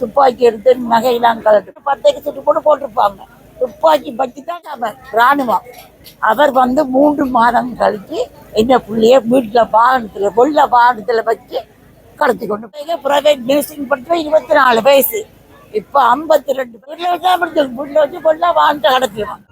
துப்பாக்கி எடுத்து நகையெல்லாம் கலட்டு பத்தைக்கு சுட்டு கூட போட்டிருப்பாங்க. துப்பாக்கி பற்றி தான் அவர் ராணுவம். அவர் வந்து மூன்று மாதம் கழித்து என்ன பிள்ளைய வீட்டில் வாகனத்தில் வெள்ள வாகனத்தில் வச்சு கடத்தி கொண்டு போய் பிரைவேட் நர்சிங் பண்ணுற இருபத்தி நாலு வயசு. இப்போ ஐம்பத்தி ரெண்டு வீட்டில் வச்சு அப்படி வீட்டில் வச்சு கொள்ள வாகனத்தை கடத்திடுவாங்க.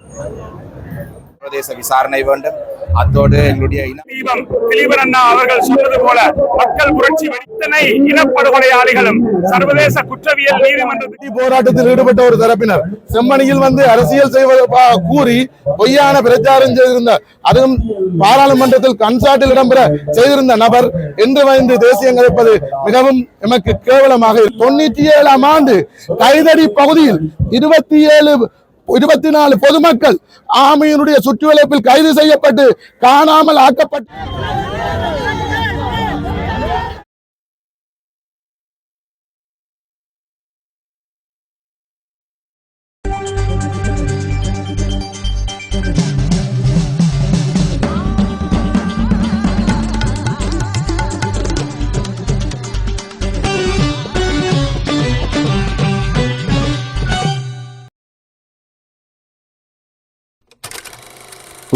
பிரதேச விசாரணை வேண்டும். அத்தோடு எங்களுடைய தீபம் திலீபன் அண்ணா அவர்கள் சொன்னது போல மக்கள் புரட்சி இத்தனை இனப்படுகொலையாளிகளும் சர்வதேச குற்றவியல் வெட்டி போராட்டத்தில் ஈடுபட்ட ஒரு தரப்பினர் செம்மணியில் வந்து அரசியல் செய்வது பா- கூறி பொய்யான பிரச்சாரம் செய்திருந்த அதுவும் பாராளுமன்றத்தில் கன்சாட்டில் இடம்பெற செய்திருந்த நபர் என்று வந்து தேசியம் கலைப்பது மிகவும் எமக்கு கேவலமாக. தொண்ணூற்றி ஏழாம் ஆண்டு கைதடி பகுதியில் இருபத்தி ஏழு இருபத்தி நாலு பொதுமக்கள் ஆமையினுடைய சுற்றுவளைப்பில் கைது செய்யப்பட்டு காணாமல் ஆக்கப்பட்டு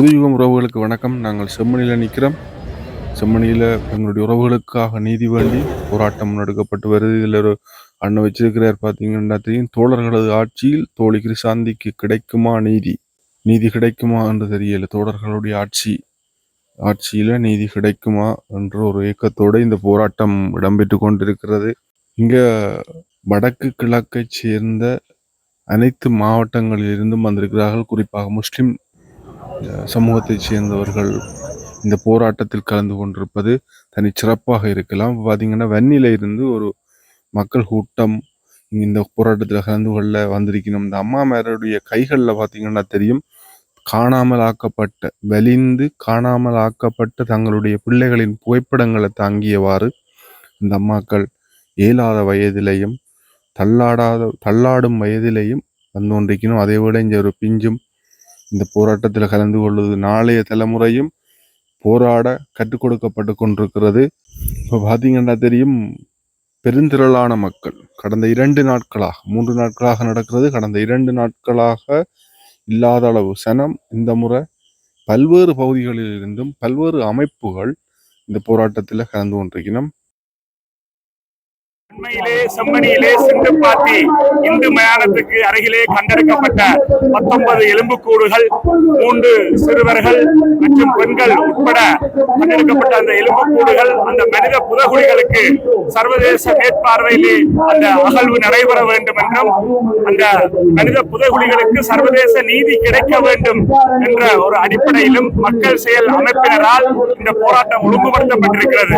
புதுயுகம் உறவுகளுக்கு வணக்கம். நாங்கள் செம்மணியில் நிற்கிறோம். செம்மணியில் எங்களுடைய உறவுகளுக்காக நீதி வேண்டி போராட்டம் முன்னெடுக்கப்பட்டு வருது. இதில் ஒரு அண்ணன் வச்சிருக்கிறார் பார்த்தீங்கன்னா தெரியும். தோழர்களது ஆட்சியில் தோழி கிருசாந்திக்கு கிடைக்குமா நீதி? நீதி கிடைக்குமா என்று தெரியல. தோழர்களுடைய ஆட்சி ஆட்சியில் நீதி கிடைக்குமா என்ற ஒரு இயக்கத்தோடு இந்த போராட்டம் இடம்பெற்று கொண்டிருக்கிறது. இங்கே வடக்கு கிழக்கைச் சேர்ந்த அனைத்து மாவட்டங்களிலிருந்தும் வந்திருக்கிறார்கள். குறிப்பாக முஸ்லிம் சமூகத்தைச் சேர்ந்தவர்கள் இந்த போராட்டத்தில் கலந்து கொண்டிருப்பது தனி சிறப்பாக இருக்கலாம். பார்த்திங்கன்னா வன்னியில் இருந்து ஒரு மக்கள் கூட்டம் இந்த போராட்டத்தில் கலந்து கொள்ள வந்திருக்கணும் இந்த அம்மா மேருடைய கைகளில் பார்த்தீங்கன்னா தெரியும் காணாமல் ஆக்கப்பட்ட வலிந்து காணாமல் ஆக்கப்பட்ட தங்களுடைய பிள்ளைகளின் புகைப்படங்களை தாங்கியவாறு இந்த அம்மாக்கள் இயலாத வயதிலையும் தள்ளாடாத தள்ளாடும் வயதிலையும் வந்து கொண்டிருக்கணும் அதே விட இங்கே ஒரு பிஞ்சும் இந்த போராட்டத்தில் கலந்து கொள்வது நாளைய தலைமுறையும் போராட கற்றுக் கொடுக்கப்பட்டு கொண்டிருக்கிறது. இப்போ பார்த்தீங்கன்னா தெரியும் பெருந்திரளான மக்கள். கடந்த இரண்டு நாட்களாக மூன்று நாட்களாக நடக்கிறது. கடந்த இரண்டு நாட்களாக இல்லாத அளவு சனம் இந்த முறை பல்வேறு பகுதிகளில் இருந்தும் பல்வேறு அமைப்புகள் இந்த போராட்டத்தில் கலந்து கொண்டிருக்கணும் அண்மையிலே செம்மணியிலே சிந்துப்பாத்தி இந்து மயானத்துக்கு அருகிலே கண்டெடுக்கப்பட்ட பத்தொன்பது எலும்புக்கூடுகள் மூன்று சிறுவர்கள் மற்றும் பெண்கள் உட்பட கண்டெடுக்கப்பட்ட அந்த எலும்புக்கூடுகள் அந்த மனித புதகுழிகளுக்கு சர்வதேச மேற்பார்வையிலே அந்த அகழ்வு நடைபெற வேண்டும் என்றும் அந்த மனித புதகுழிகளுக்கு சர்வதேச நீதி கிடைக்க வேண்டும் என்ற ஒரு அடிப்படையிலும் மக்கள் செயல் அமைப்பினரால் இந்த போராட்டம் ஒழுங்குபடுத்தப்பட்டிருக்கிறது.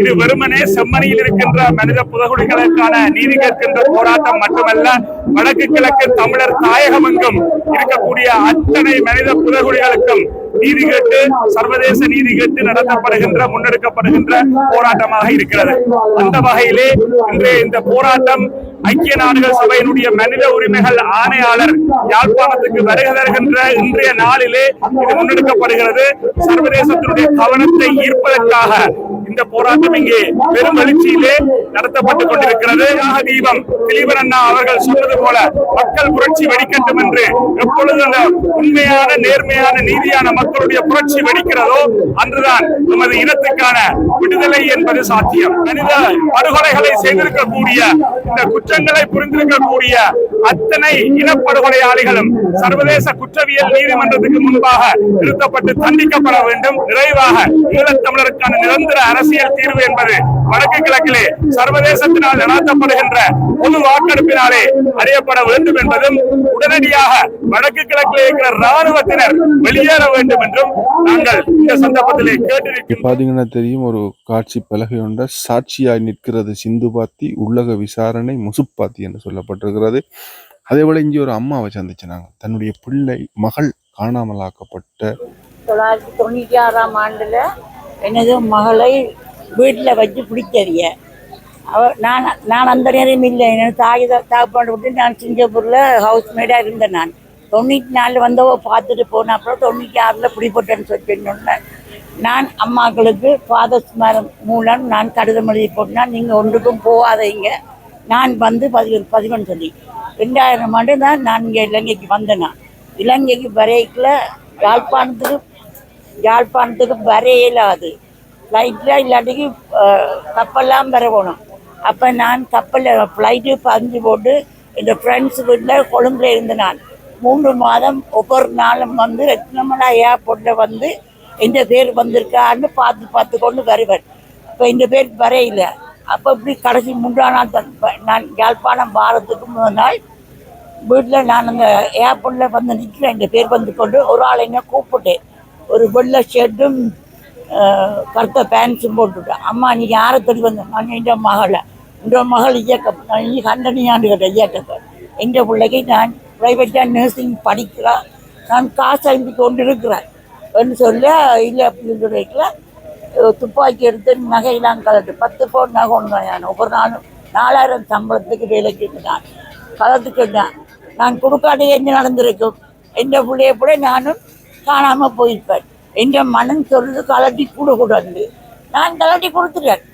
இது வெறுமனே செம்மணியில் இருக்கின்ற மனித புதகுழிகளுக்கான நீதி கேட்கின்ற போராட்டம் மட்டுமல்ல வடக்கு கிழக்கு தமிழர் தாயகம் எங்கும் இருக்கக்கூடிய அத்தனை மனித புதகுழிகளுக்கும் நீதி கேட்டு சர்வதேச நீதி கேட்டு நடத்தப்படுகின்ற முன்னெடுக்கப்படுகின்ற போராட்டமாக இருக்கிறது. அந்த வகையிலே இன்றைய இந்த போராட்டம் ஐக்கிய நாடுகள் சபையினுடைய மனித உரிமைகள் ஆணையாளர் யாழ்ப்பாணத்துக்கு வருகை தருகின்ற இன்றைய நாளிலே இது முன்னெடுக்கப்படுகிறது. சர்வதேசத்தினுடைய கவனத்தை ஈர்ப்பதற்காக இந்த போராட்டம் இங்கே பெரும் எழுச்சியிலே நடத்தப்பட்டுக் கொண்டிருக்கிறது. யாக தீபம் திலீபன் அண்ணா அவர்கள் சொன்னது போல மக்கள் புரட்சி வெடிக்கட்டும் என்று எப்பொழுது அந்த உண்மையான நேர்மையான நீதியான மக்களுடைய புரட்சி வெடிக்கிறதோ அன்றுதான் நமது இனத்துக்கான விடுதலை என்பது சாத்தியம். மனித படுகொலைகளை செய்திருக்கக்கூடிய இந்த குற்றங்களை புரிந்திருக்கக்கூடிய அத்தனை இனப்படுகொலையாளிகளும் சர்வதேச குற்றவியல் நீதிமன்றத்துக்கு முன்பாக நிறுத்தப்பட்டு தண்டிக்கப்பட வேண்டும். நிறைவாக ஈழத்தமிழருக்கான நிரந்தர அரசு அரசியல் தீர்வு என்பது வடக்கு கிழக்கிலே சர்வதேசத்தினால் நடத்தப்படுகின்ற பொது வாக்கெடுப்பினாலே அறியப்பட வேண்டும் என்பதும் உடனடியாக வடக்கு கிழக்கிலே இருக்கிற ராணுவத்தினர் வெளியேற வேண்டும் என்றும் நாங்கள் இந்த சந்தர்ப்பத்திலே பாத்தீங்கன்னா தெரியும் ஒரு காட்சி பலகை ஒன்ற சாட்சியாய் நிற்கிறது. சிந்து பாத்தி உள்ளக விசாரணை முசுப்பாத்தி என்று சொல்லப்பட்டிருக்கிறது. அதே போல இங்கே ஒரு அம்மாவை சந்திச்சினாங்க தன்னுடைய பிள்ளை மகள் காணாமலாக்கப்பட்ட தொள்ளாயிரத்தி தொண்ணூற்றி ஆறாம் ஆண்டில் எனது மகளை வீட்டில் வச்சு பிடிச்சறிய அவ நான் நான் அந்த நேரம் இல்லை. எனது தாய் தாப்பாண்டு விட்டு நான் சிங்கப்பூரில் ஹவுஸ்மேடாக இருந்தேன் நான். தொண்ணூற்றி நாலில் வந்தவ பார்த்துட்டு போன அப்புறம் தொண்ணூற்றி ஆறில் பிடிப்பட்டேன்னு சொல்லி சொன்னேன் நான் அம்மாக்களுக்கு ஃபாதர்ஸ் மரம் மூலம் நான் கடிதம் எழுதி போட்டேன். நீங்கள் ஒன்றுக்கும் போகாதீங்க. நான் வந்து பதி பதிவன் சொல்லி. ரெண்டாயிரம் ஆண்டு தான் நான் இங்கே இலங்கைக்கு வந்தேன் நான். இலங்கைக்கு வரைக்குள்ள யாழ்ப்பாணத்துக்கு யாழ்ப்பாணத்துக்கு வரையிலாது ஃப்ளைட்டில் இல்லாட்டிக்கு கப்பல்லாம் வர போகணும் அப்போ நான் கப்பலில் ஃப்ளைட்டு பஞ்சு போட்டு இந்த ஃப்ரெண்ட்ஸ் வீட்டில் கொழும்புல இருந்து நான் மூன்று மாதம் ஒவ்வொரு நாளும் வந்து ரத்னமலா ஏர்போர்ட்டில் வந்து இந்த பேர் வந்திருக்கான்னு பார்த்து பார்த்து கொண்டு வருவேன் இப்போ இந்த பேர் வரையில. அப்போ இப்படி கடைசி மூன்றாம் நாள் தான். நான் யாழ்ப்பாணம் வாரத்துக்கு முதல் நாள் வீட்டில் நான் அந்த ஏர்போர்ட்டில் வந்து நிற்கிறேன் இந்த பேர் வந்து கொண்டு ஒரு ஆள் என்ன கூப்பிட்டேன் ஒரு வெள்ளை ஷர்ட்டும் கருத்த பேண்ட்ஸும் போட்டுவிட்டேன் அம்மா நீ யாரை தேடி வந்த? நான் என்ற மகளை. இந்த மகள் இயக்கம் நான் நீ கண்டனியாண்டு கேட்ட இயக்கத்தை. எந்த பிள்ளைக்கு நான் ப்ரைவேட்டாக நர்சிங் படிக்கிறேன் நான் காசு அனுப்பி கொண்டு இருக்கிறேன் என்று சொல்ல இல்லை அப்படின்னு சொல்லிக்கல துப்பாக்கி எடுத்து நகையெல்லாம் கலட்டு பத்து பவுன் நகை ஒன்று நான் ஒவ்வொரு நாளும் நாலாயிரம் சம்பளத்துக்கு வேலைக்கு நான் கலந்துக்கிட்டேன் நான் கொடுக்காட்டே என்ன நடந்திருக்கும்? எந்த பிள்ளைய கூட நானும் காணாமல் போயிருப்பேன் என்ற மனம் சொல்லுது கலட்டி கூடக்கூடாது நான் கலட்டி கொடுத்துட்டேன்.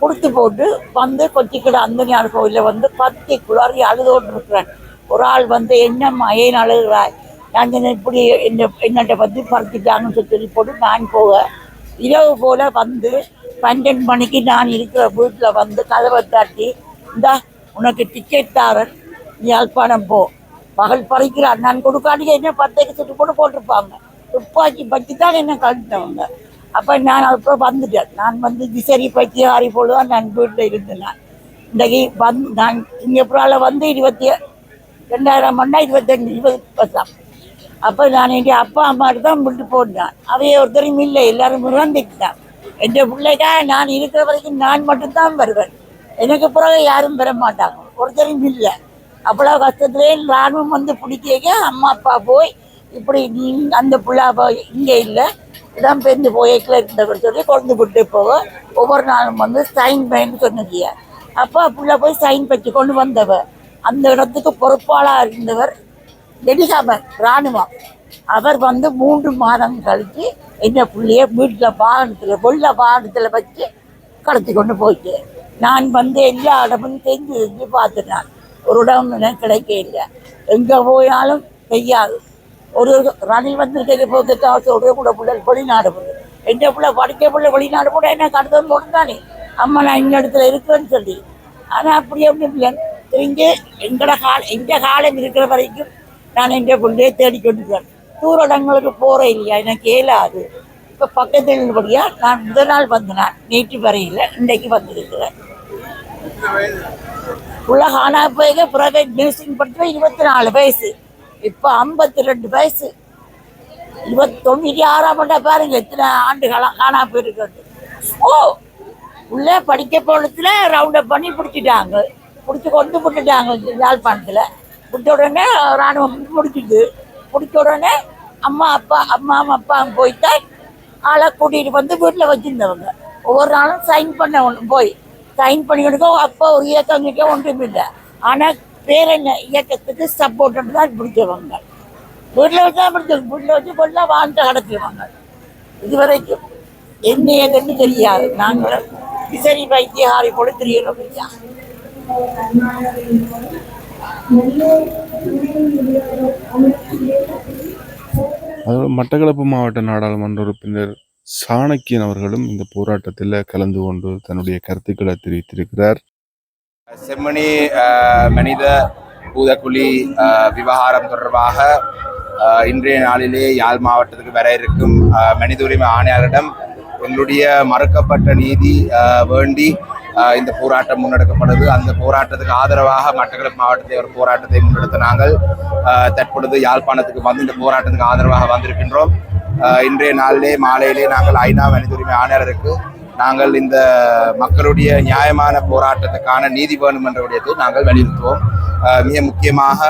கொடுத்து போட்டு வந்து கொச்சிக்கடை அந்தனியார் கோயிலில் வந்து பத்து குளாரி அழுதோடு இருக்கிறேன் ஒரு ஆள் வந்து என்னம்மா ஏன் அழுகிறாய்? நான் இப்படி என்ன என்னட்ட பற்றி பறிச்சிட்டாங்கன்னு சொல்லி போட்டு நான் போக இரவு போல் வந்து பன்னெண்டு மணிக்கு நான் இருக்கிற வீட்டில் வந்து கதவை தட்டி இந்தா உனக்கு டிக்கெட் தாரன். நீ யாழ்ப்பாணம் போ. பகல் பறிக்கிறான் நான் கொடுக்காட்டி என்ன பத்தைக்கு சுட்டு போட்டு போட்டிருப்பாங்க. துப்பாக்கி பற்றி தான் என்ன கழட்டினவங்க அப்போ நான் அப்புறம் வந்துட்டேன். நான் வந்து திசரி பற்றி ஆறி தான் நான் வீட்டில் இருந்தேன் நான். இன்றைக்கு வந் நான் சிங்கப்பூரால் வந்து இருபத்தி ரெண்டாயிரம் மண்டா இருபத்தஞ்சு இருபது வருஷம் அப்போ நான் எங்கள் அப்பா அம்மாட்டு தான் விட்டு போட்டேன். அவையே ஒருத்தரும் இல்லை. எல்லாரும் முறந்துட்டான் என் பிள்ளைக்கா நான் இருக்கிற வரைக்கும் நான் மட்டும்தான் வருவேன். எனக்கு பிறகு யாரும் வர மாட்டாங்க. ஒருத்தரும் இல்லை. அவ்வளோ கஷ்டத்துலேயே ராணுவம் வந்து பிடிக்க அம்மா அப்பா போய் இப்படி நீ அந்த பிள்ளை இங்கே இல்லை. இடம் பெருந்து போய்க்கில் இருந்தவர் சொல்லி கொண்டு விட்டு போக. ஒவ்வொரு நாளும் வந்து சைன் பண்ணு சொன்னதிய அப்போ புள்ள போய் சைன் பற்றி கொண்டு வந்தவர். அந்த இடத்துக்கு பொறுப்பாளாக இருந்தவர் எலிசாபர் ராணுவம். அவர் வந்து மூன்று மாதம் கழித்து என்ன பிள்ளைய வீட்டில் வாகனத்தில் வெள்ள வாகனத்தில் வச்சு கடத்தி கொண்டு போயிட்டு. நான் வந்து எல்லா இடமும் தெரிஞ்சு தெரிஞ்சு பார்த்துட்டேன். ஒரு இடம் எனக்கு கிடைக்க இல்லை எங்கே போயாலும் பெய்யாது ஒரு ரணில் வந்திருக்க போகிறதுக்கு சொல்கிற கூட பிள்ளை வெளிநாடு போகுது. எந்த பிள்ளை படிக்க பிள்ளை வெளிநாடு போட என்ன கடத்தல் போட்டுதானே அம்மா நான் இந்த இடத்துல இருக்கிறேன்னு சொல்லி. ஆனால் அப்படி ஒன்றும் இல்லை. தெரிஞ்சு எங்களோட கால எந்த காலம் இருக்கிற வரைக்கும் நான் எங்கள் பிள்ளையை தேடிக்கொண்டிருக்கேன் தூர இடங்களுக்கு போகிற இல்லையா? எனக்கு ஏலாது இப்போ பக்கத்தில் இருந்தபடியாக நான் முதல் நாள் வந்தேன் நேற்று வரையில் இன்றைக்கு வந்திருக்கிறேன். உள்ள காணா போய் ப்ரைவேட் நர்சிங் படிச்ச இருபத்தி நாலு வயசு. இப்போ ஐம்பத்தி ரெண்டு வயசு இருபத்தொம்பது ஆறாம் ஆண்டா பாருங்க எத்தனை ஆண்டுகளாக காணா போயிருக்கிறது. ஓ உள்ளே படிக்க போனதுல ரவுண்டப் பண்ணி பிடிச்சிட்டாங்க. பிடிச்சி கொண்டு விட்டுட்டாங்க யாழ்ப்பாணத்தில். பிடிச்ச உடனே ராணுவம் பிடிச்சிது பிடிச்ச உடனே அம்மா அப்பா அம்மா அப்பா போய்த்தான் ஆளை கூட்டிகிட்டு வந்து வீட்டில் வச்சுருந்தவங்க. ஒவ்வொரு நாளும் சைன் பண்ண ஒன்று போய் சைன் பண்ணி கொடுக்க அப்போ ஒரு இயக்கம் கிட்டே ஒன்றும் இல்லை. ஆனால் பேர் என்ன? இயக்கத்துக்கு சப்போர்ட் தான் பிடிச்சவங்க வீட்டில் வச்சு தான் பிடிச்சவங்க வீட்டில் வச்சு கொள்ள வாழ்ந்து அடைச்சிருவாங்க இதுவரைக்கும் என்ன ஏதுன்னு தெரியாது. நாங்கள் விசரி வைத்தியகாரி போல தெரியணும் ஐயா மட்டக்களப்பு மாவட்ட நாடாளுமன்ற உறுப்பினர் சாணக்கியன் அவர்களும் இந்த போராட்டத்தில் கலந்து கொண்டு தன்னுடைய கருத்துக்களை தெரிவித்திருக்கிறார். செம்மணி மனித பூதக்குழி விவகாரம் தொடர்பாக இன்றைய நாளிலே யாழ் மாவட்டத்துக்கு வர இருக்கும் மனித உரிமை ஆணையாளரிடம் எங்களுடைய மறுக்கப்பட்ட நீதி வேண்டி இந்த போராட்டம் முன்னெடுக்கப்படுது அந்த போராட்டத்துக்கு ஆதரவாக மட்டக்களப்பு மாவட்டத்தை ஒரு போராட்டத்தை முன்னெடுத்த நாங்கள் தற்பொழுது யாழ்ப்பாணத்துக்கு வந்து இந்த போராட்டத்துக்கு ஆதரவாக வந்திருக்கின்றோம். இன்றைய நாளிலே மாலையிலே நாங்கள் ஐநா மனித உரிமை ஆணையருக்கு நாங்கள் இந்த மக்களுடைய நியாயமான போராட்டத்துக்கான நீதி வேணும் என்ற விடயத்தை நாங்கள் வலியுறுத்துவோம். மிக முக்கியமாக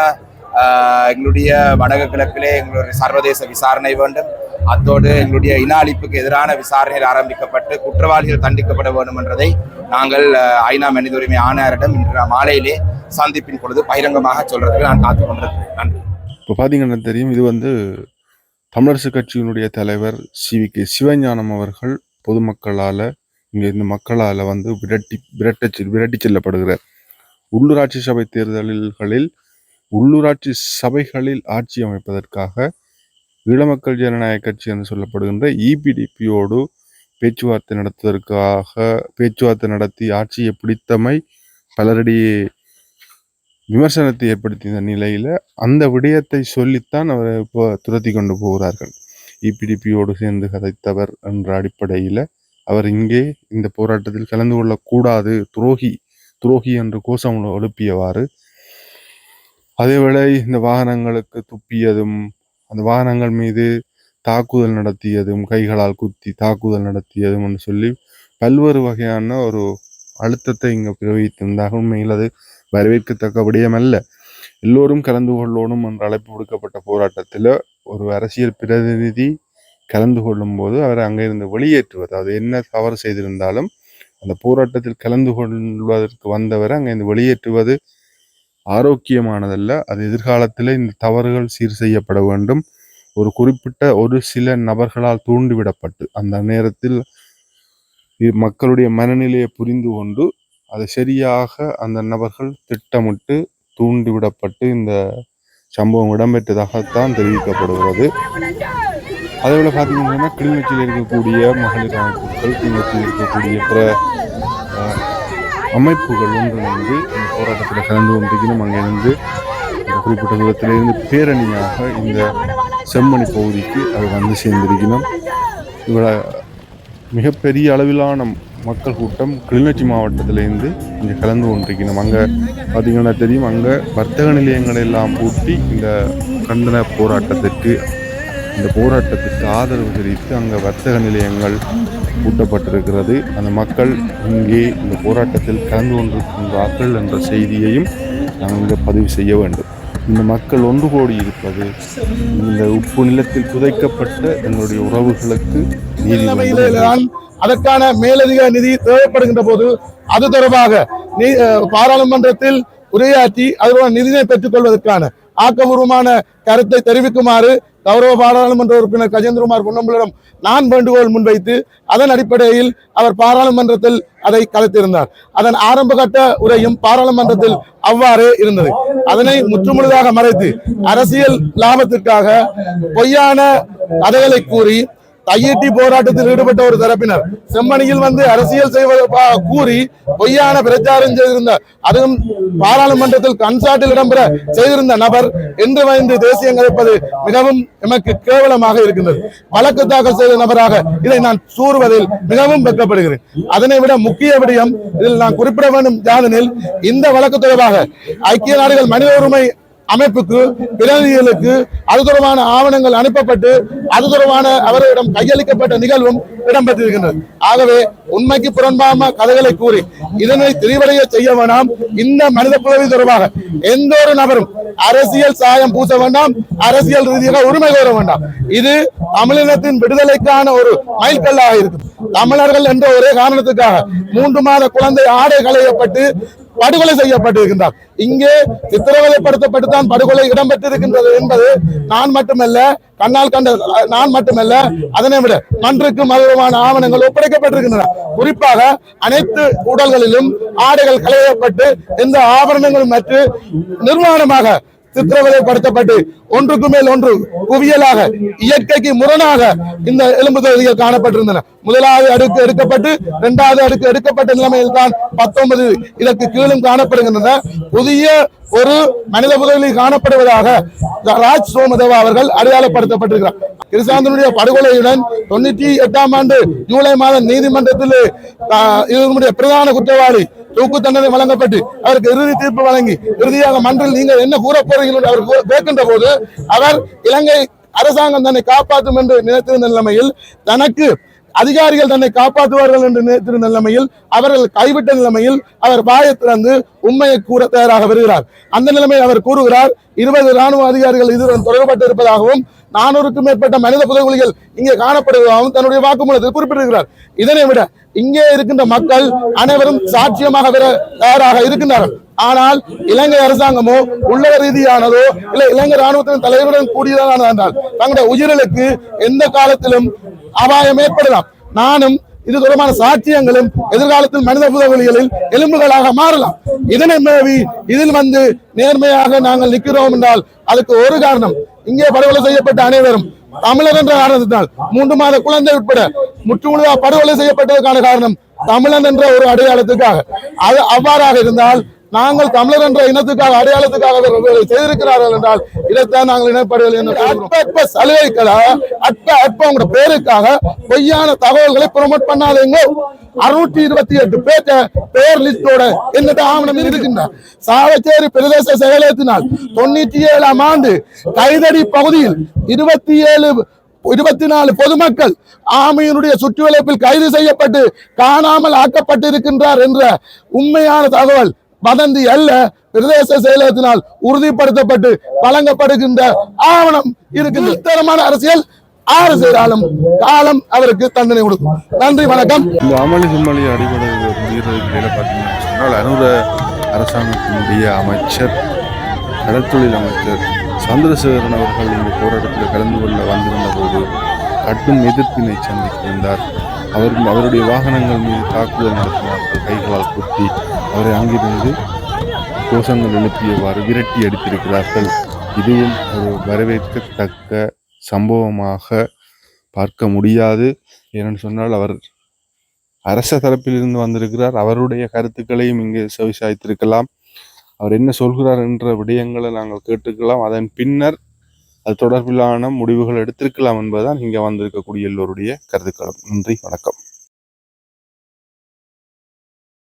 எங்களுடைய வடக்கு கிழக்கிலே எங்களுடைய சர்வதேச விசாரணை வேண்டும். அத்தோடு எங்களுடைய இன அழிப்புக்கு எதிரான விசாரணைகள் ஆரம்பிக்கப்பட்டு குற்றவாளிகள் தண்டிக்கப்பட வேண்டும் என்றதை நாங்கள் ஐநா மனித உரிமை ஆணையரிடம் இன்று மாலையிலே சந்திப்பின் பொழுது பகிரங்கமாக சொல்றதுக்கு நான் காத்துக் கொண்டிருக்கிறேன். நன்றி. இப்போ பார்த்தீங்கன்னா தெரியும் இது வந்து தமிழரசு கட்சியினுடைய தலைவர் சி வி கே சிவஞானம் அவர்கள் பொதுமக்களால் இங்கே இருந்து மக்களால் வந்து விரட்டி விரட்ட விரட்டி செல்லப்படுகிறார். உள்ளூராட்சி சபை தேர்தல்களில் உள்ளூராட்சி சபைகளில் ஆட்சி அமைப்பதற்காக ஈழமக்கள் ஜனநாயக கட்சி என்று சொல்லப்படுகின்ற இபிடிபியோடு பேச்சுவார்த்தை நடத்துவதற்காக பேச்சுவார்த்தை நடத்தி ஆட்சியை பிடித்தமை பலரிடையே விமர்சனத்தை ஏற்படுத்திய நிலையில அந்த விடயத்தை சொல்லித்தான் அவரை இப்போ துரத்தி கொண்டு போகிறார்கள். இபிடிபியோடு சேர்ந்து கதைத்தவர் என்ற அடிப்படையில் அவர் இங்கே இந்த போராட்டத்தில் கலந்து கொள்ளக்கூடாது துரோகி துரோகி என்று கோஷம் எழுப்பியவாறு. அதேவேளை இந்த வாகனங்களுக்கு துப்பியதும் அந்த வாகனங்கள் மீது தாக்குதல் நடத்தியதும் கைகளால் குத்தி தாக்குதல் நடத்தியதும் என்று சொல்லி பல்வேறு வகையான ஒரு அழுத்தத்தை இங்கே பிரயோகித்திருந்தாக உண்மையில் அது வரவேற்கத்தக்க விடயமல்ல அல்ல. எல்லோரும் கலந்து கொள்ளணும் என்ற அழைப்பு விடுக்கப்பட்ட போராட்டத்தில் ஒரு அரசியல் பிரதிநிதி கலந்து கொள்ளும் போது அவரை அங்கிருந்து வெளியேற்றுவது அது என்ன தவறு செய்திருந்தாலும் அந்த போராட்டத்தில் கலந்து கொள்வதற்கு வந்தவரை அங்கிருந்து வெளியேற்றுவது ஆரோக்கியமானதல்ல. அது எதிர்காலத்தில் இந்த தவறுகள் சீர் செய்யப்பட வேண்டும். ஒரு குறிப்பிட்ட ஒரு சில நபர்களால் தூண்டிவிடப்பட்டு அந்த நேரத்தில் மக்களுடைய மனநிலையை புரிந்து கொண்டு அதை சரியாக அந்த நபர்கள் திட்டமிட்டு தூண்டிவிடப்பட்டு இந்த சம்பவம் இடம்பெற்றதாகத்தான் தெரிவிக்கப்படுகிறது. அதேபோல பார்த்தீங்கன்னா கிளிநொச்சியில் இருக்கக்கூடிய மகளிர் அமைப்புகள் கிளிநொச்சியில் இருக்கக்கூடிய பிற அமைப்புகள் ஒன்றிணைந்து போராட்டத்தில் கலந்து கொண்டிருக்கணும் அங்கிருந்து குறிப்பிட்ட தூரத்திலிருந்து பேரணியாக இந்த செம்மணி பகுதிக்கு அது வந்து சேர்ந்திருக்கணும் இவ்வளோ மிகப்பெரிய அளவிலான மக்கள் கூட்டம் கிளிநொச்சி மாவட்டத்திலேருந்து இங்கே கலந்து கொண்டிருக்கணும் அங்கே பார்த்தீங்கன்னா தெரியும் அங்கே வர்த்தக நிலையங்களை எல்லாம் பூட்டி இந்த கண்டன போராட்டத்திற்கு இந்த போராட்டத்திற்கு ஆதரவு தெரிவித்து அங்கே வர்த்தக நிலையங்கள் பூட்டப்பட்டிருக்கிறது அந்த மக்கள் இங்கே இந்த போராட்டத்தில் கலந்து கொண்டிருக்கின்றார்கள் என்ற செய்தியையும் நாங்கள் பதிவு செய்ய வேண்டும். இந்த மக்கள் ஒன்று கோடி இருப்பது இந்த உப்பு நிலத்தில் புதைக்கப்பட்ட எங்களுடைய உறவுகளுக்கு நீதி அதற்கான மேலதிக நிதி தேவைப்படுகின்ற போது அது தொடர்பாக பாராளுமன்றத்தில் உரையாற்றி அதோட நிதியை பெற்றுக் கொள்வதற்கான ஆக்கபூர்வமான கருத்தை தெரிவிக்குமாறு கௌரவ பாராளுமன்ற உறுப்பினர் கஜேந்திரகுமார் பொன்னம்பலிடம் நான் வேண்டுகோள் முன்வைத்து அதன் அடிப்படையில் அவர் பாராளுமன்றத்தில் அதை கலைத்திருந்தார். அதன் ஆரம்ப கட்ட உரையும் பாராளுமன்றத்தில் அவ்வாறே இருந்தது. அதனை முற்றுமுழுதாக மறைத்து அரசியல் லாபத்திற்காக பொய்யான கதைகளை கூறி கையீட்டி போராட்டத்தில் ஈடுபட்ட ஒரு தரப்பினர். செம்மணியில் வந்து அரசியல் செய்வது கூறி பொய்யான பிரச்சாரம் செய்திருந்த அதுவும் பாராளுமன்றத்தில் கன்சாட்டில் இடம்பெற செய்திருந்த நபர் என்று வந்து தேசியம் கலைப்பது மிகவும் எமக்கு கேவலமாக இருக்கின்றது. வழக்கு தாக்கல் செய்த நபராக இதை நான் சூறுவதில் மிகவும் வெட்கப்படுகிறேன். அதனை விட முக்கிய விடயம் இதில் நான் குறிப்பிட வேண்டும். யாதெனில் இந்த வழக்கு தொடர்பாக ஐக்கிய நாடுகள் மனித உரிமை அமைப்புக்கு பிரதிநிதிகளுக்கு அது தொடர்பான ஆவணங்கள் அனுப்பப்பட்டு அது தொடர்பான அவர்களிடம் கையளிக்கப்பட்ட நிகழ்வும் இடம்பெற்றிருக்கின்றது. ஆகவே உண்மைக்கு புறம்பாம கதைகளை கூறி இதனை திரிவடைய செய்ய வேண்டாம் இந்த மனித புலவி தொடர்பாக எந்த ஒரு நபரும் அரசியல் சாயம் பூச வேண்டாம் அரசியல் ரீதியாக உரிமை கோர வேண்டாம். இது தமிழினத்தின் விடுதலைக்கான ஒரு மைல்கல்லாக இருக்கும். தமிழர்கள் என்ற ஒரே காரணத்துக்காக மூன்று மாத குழந்தை ஆடை களையப்பட்டு படுகொலை செய்யப்பட்டிருக்கின்றார். இங்கே சித்திரவதைப்படுத்தப்பட்டு தான் படுகொலை இடம்பெற்றிருக்கின்றது என்பது நான் மட்டுமல்ல கண்ணால் கண்ட நான் மட்டுமல்ல அதனை விட மன்றுக்கு மதுரமான ஆவணங்கள் ஒப்படைக்கப்பட்டிருக்கின்றன. குறிப்பாக அனைத்து உடல்களிலும் ஆடைகள் களையப்பட்டு எந்த ஆபரணங்களும் மற்ற நிர்மாணமாக சித்திரவதைப்படுத்தப்பட்டு ஒன்றுக்கு மேல் ஒன்று குவியலாக இயற்கைக்கு முரணாக இந்த எலும்பு தொகுதிகள் காணப்பட்டிருந்தன. முதலாவது அடுக்கு எடுக்கப்பட்டு இரண்டாவது அடுக்கு எடுக்கப்பட்ட நிலைமையில் தான் பத்தொன்பது இதற்கு கீழும் காணப்படுகின்றன. புதிய ஒரு மனித புதலில் காணப்படுவதாக ராஜ் சோமதேவா அவர்கள் அடையாளப்படுத்தப்பட்டிருக்கிறார். கிருஷ்ணாந்தனுடைய படுகொலையுடன் தொண்ணூற்றி எட்டாம் ஆண்டு ஜூலை மாதம் நீதிமன்றத்தில் ஆஹ், இதனுடைய பிரதான குற்றவாளி தூக்கு தண்டனை வழங்கப்பட்டு அவருக்கு இறுதி தீர்ப்பு வழங்கி இறுதியாக மன்றில் நீங்கள் என்ன கூற போறீர்கள் என்று அவர் கேட்கின்ற போது அவர் இலங்கை அரசாங்கம் தன்னை காப்பாற்றும் என்று நினைத்திருந்த நிலைமையில் தனக்கு அதிகாரிகள் தன்னை காப்பாற்றுவார்கள் என்று நினைத்திருந்த நிலைமையில் அவர்கள் கைவிட்ட நிலைமையில் அவர் வாயை திறந்து உண்மையை கூற தயாராக வருகிறார். அந்த நிலைமையில் அவர் கூறுகிறார் இருபது ராணுவ அதிகாரிகள் இதுடன் தொடர்பட்டு இருப்பதாகவும் நானூறுக்கும் மேற்பட்ட மனித புதைகுலிகள் இங்கே காணப்படுவதாகவும் தன்னுடைய வாக்குமூலத்தில் குறிப்பிட்டிருக்கிறார். இதனை விட இங்கே இருக்கின்ற மக்கள் அனைவரும் சாட்சியமாக வர தயாராக இருக்கின்றார்கள். ஆனால் இலங்கை அரசாங்கமோ உள்ளக ரீதியானதோ இல்ல இலங்கை ராணுவத்தின் தலைவருடன் கூடியதான என்றால் தங்களுடைய உயிர்களுக்கு எந்த காலத்திலும் அபாயம் ஏற்படலாம். நானும் இது தொடர்பான சாட்சியங்களும் எதிர்காலத்தில் மனித புதவெளிகளில் எலும்புகளாக மாறலாம். இதனை மேவி இதில் வந்து நேர்மையாக நாங்கள் நிற்கிறோம் என்றால் அதுக்கு ஒரு காரணம். இங்கே படுகொலை செய்யப்பட்ட அனைவரும் தமிழர் என்ற காரணத்தினால் மூன்று மாத குழந்தை உட்பட முற்றுமுழுதாக படுகொலை செய்யப்பட்டதற்கான காரணம் தமிழன் என்ற ஒரு அடையாளத்துக்காக. அது அவ்வாறாக இருந்தால் நாங்கள் தமிழர் என்ற இனத்துக்காக அடையாளத்துக்காக இவர்கள் செய்திருக்கிறார்கள் என்றால் இதைத்தான் நாங்கள் இனப்படுகள் என்று அற்ப அற்ப சலுகைக்காக அற்ப அற்ப உங்களோட பேருக்காக பொய்யான தகவல்களை ப்ரொமோட் பண்ணாதீங்க அறுநூற்றி இருபத்தி எட்டு பேர்ட்ட பேர் லிஸ்டோட என்னட்ட ஆவணம் இருக்கின்றார். சாவச்சேரி பிரதேச செயலகத்தினால் தொண்ணூற்றி ஏழாம் ஆண்டு கைதடி பகுதியில் இருபத்தி ஏழு இருபத்தி நாலு பொதுமக்கள் ஆமையினுடைய சுற்றுவளைப்பில் கைது செய்யப்பட்டு காணாமல் ஆக்கப்பட்டிருக்கின்றார் என்ற உண்மையான தகவல் வதந்தி அல்ல. பிரதேச செயலகத்தினால் உறுதிப்படுத்தப்பட்டு வழங்கப்படுகின்ற ஆவணம் இருக்கின்ற தரமான அரசியல் ஆறு செய்தாலும் காலம் அவருக்கு தண்டனை கொடுக்கும். நன்றி வணக்கம். இந்த அமளி சும்மளி அடிப்படை முடிகிறதுல பார்த்தீங்கன்னு சொன்னால் அனுர அரசாங்கத்தினுடைய அமைச்சர் கடற்தொழில் அமைச்சர் சந்திரசேகரன் அவர்கள் இந்த போராட்டத்தில் கலந்து கொள்ள வந்திருந்த போது கடும் எதிர்ப்பினை சந்தித்திருந்தார். அவர் அவருடைய வாகனங்கள் மீது தாக்குதல் நடத்தினார்கள் கைகளால் குத்தி அவரை அங்கிருந்து கோஷங்கள் எழுப்பியவாறு விரட்டி அடித்திருக்கிறார்கள். இதுவும் ஒரு வரவேற்கத்தக்க சம்பவமாக பார்க்க முடியாது. ஏனென்று சொன்னால் அவர் அரச தரப்பிலிருந்து வந்திருக்கிறார். அவருடைய கருத்துக்களையும் இங்கே செவிசாய்த்திருக்கலாம். அவர் என்ன சொல்கிறார் என்ற விடயங்களை நாங்கள் கேட்டுக்கலாம். அதன் பின்னர் அது தொடர்பிலான முடிவுகள் எடுத்திருக்கலாம் என்பதுதான் இங்கே வந்திருக்கக்கூடிய எல்லோருடைய கருத்துக்களும். நன்றி வணக்கம்.